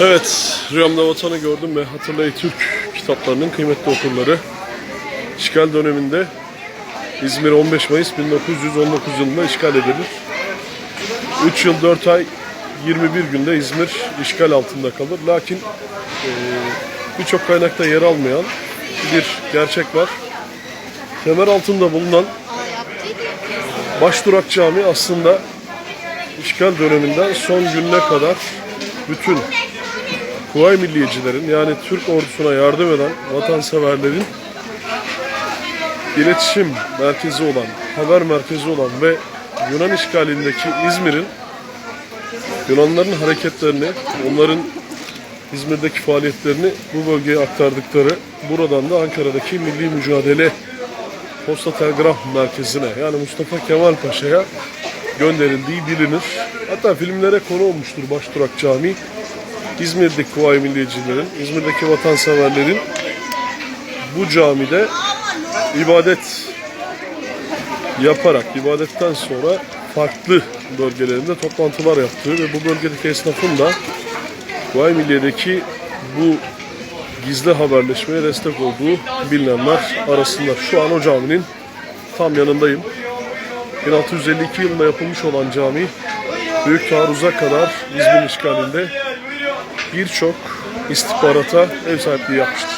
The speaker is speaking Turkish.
Evet, Rüyamda Vatan'ı gördüm ve Hatırlay Türk kitaplarının kıymetli okurları. İşgal döneminde İzmir 15 Mayıs 1919 yılında işgal edilir. 3 yıl 4 ay 21 günde İzmir işgal altında kalır. Lakin eee, birçok kaynakta yer almayan bir gerçek var. Kemer altında bulunan Başdurak Cami aslında işgal döneminden son gününe kadar bütün Kuvayi Milliyecilerin yani Türk ordusuna yardım eden vatanseverlerin iletişim merkezi olan, haber merkezi olan ve Yunan işgalindeki İzmir'in Yunanların hareketlerini, onların İzmir'deki faaliyetlerini bu bölgeye aktardıkları, buradan da Ankara'daki Milli Mücadele Posta Telgraf Merkezi'ne yani Mustafa Kemal Paşa'ya gönderildiği bilinir. Hatta filmlere konu olmuştur Başdurak Camii. İzmir'deki Kuvayi Milliyecilerin, İzmir'deki vatanseverlerin bu camide ibadet yaparak, ibadetten sonra farklı bölgelerinde toplantılar yaptığı ve bu bölgedeki esnafın da Kuvayi Milliye'deki bu gizli haberleşmeye destek olduğu bilinenler arasında. Şu an o caminin tam yanındayım. 1652 yılında yapılmış olan cami Büyük Taarruz'a kadar İzmir işgalinde birçok istihbarata ev sahipliği yapmıştır.